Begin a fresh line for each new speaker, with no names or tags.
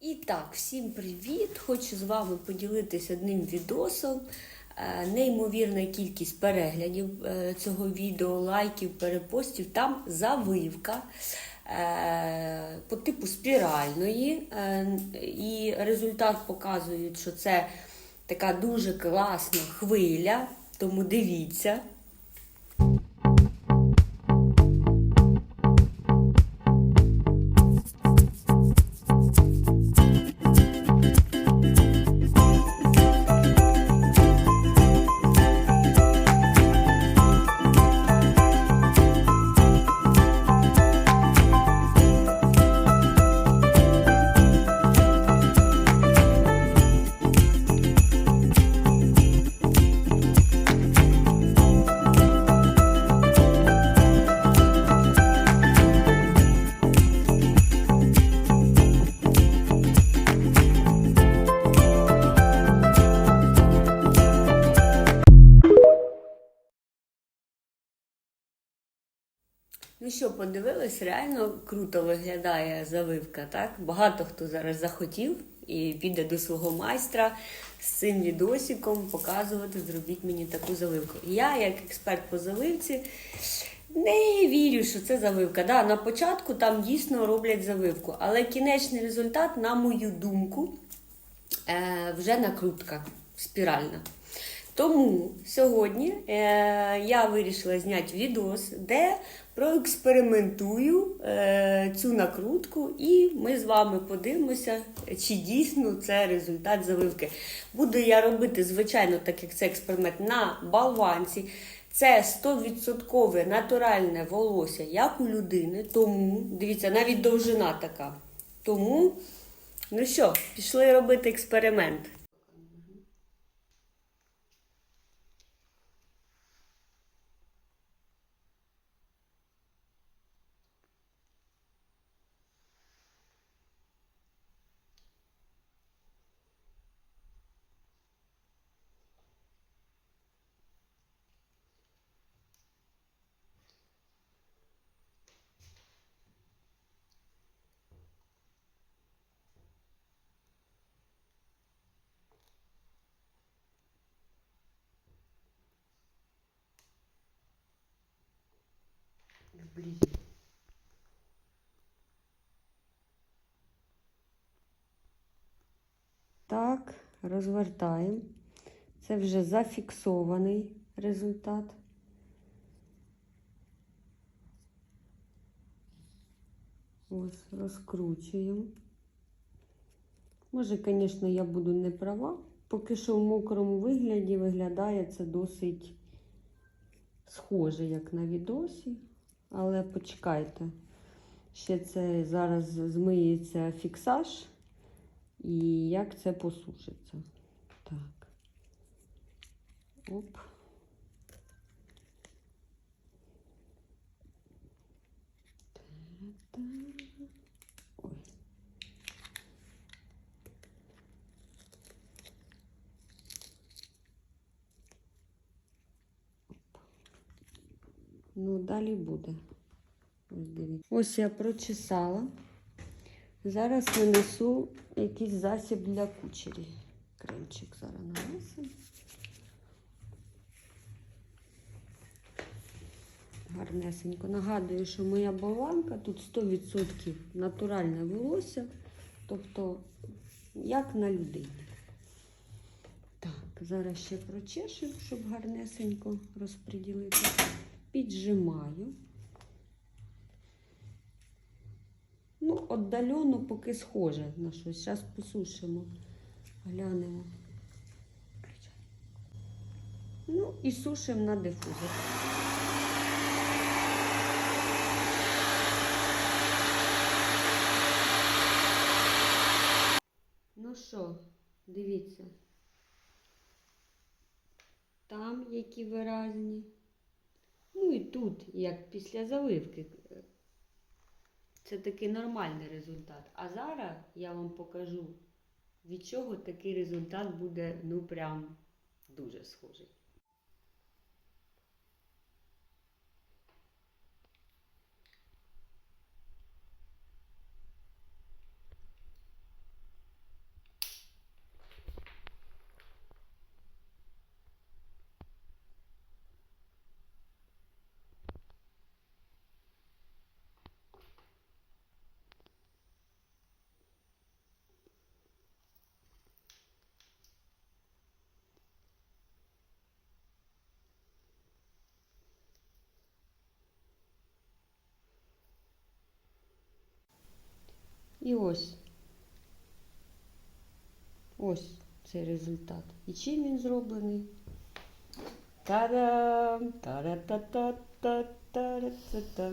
І так, всім привіт! Хочу з вами поділитися одним відосом. Е, Неймовірна кількість переглядів е, цього відео, лайків, перепостів. Там завивка е, по типу спіральної. І результат показує, що це така дуже класна хвиля. Тому дивіться. Ну що, подивились, реально круто виглядає завивка, так? Багато хто зараз захотів і піде до свого майстра з цим відосиком показувати, зробіть мені таку завивку. Я, як експерт по завивці, не вірю, що це завивка. Да, на початку там дійсно роблять завивку, але кінечний результат, на мою думку, е, вже накрутка спіральна. Тому сьогодні е, я вирішила зняти відос, де проекспериментую е, цю накрутку, і ми з вами подивимося, чи дійсно це результат завивки. Буду я робити, звичайно, так як це експеримент на болванці. Це 100% натуральне волосся, як у людини. Тому, дивіться, навіть довжина така. Тому, ну що, пішли робити експеримент. Вблизі. Так, розвертаємо. Це вже зафіксований результат. Ось, розкручуємо. Може, звісно, я буду не права. Поки що в мокрому вигляді виглядає це досить схоже, як на відосі. Але почекайте. Ще це зараз змиється фіксаж. І як це посушиться. Так. Оп. Ну, далі буде. Ось я прочесала. Зараз нанесу якийсь засіб для кучері. Кремчик зараз нанесемо. Гарнесенько. Нагадую, що моя болванка тут 100% натуральне волосся. Тобто, як на людині. Так, зараз ще прочешемо, щоб гарнесенько розподілити. Піджимаю. Ну, отдалено поки схоже на щось. Зараз посушимо, глянемо. Ну і сушимо на дифузор. Ну що, дивіться. Там які виразні. Ну і тут, як після заливки. Це такий нормальний результат. А зараз я вам покажу, від чого такий результат буде, ну прям дуже схожий. І ось. Ось цей результат. І чим він зроблений? Та-дам! Та-ра-та-та-та-та-та-та.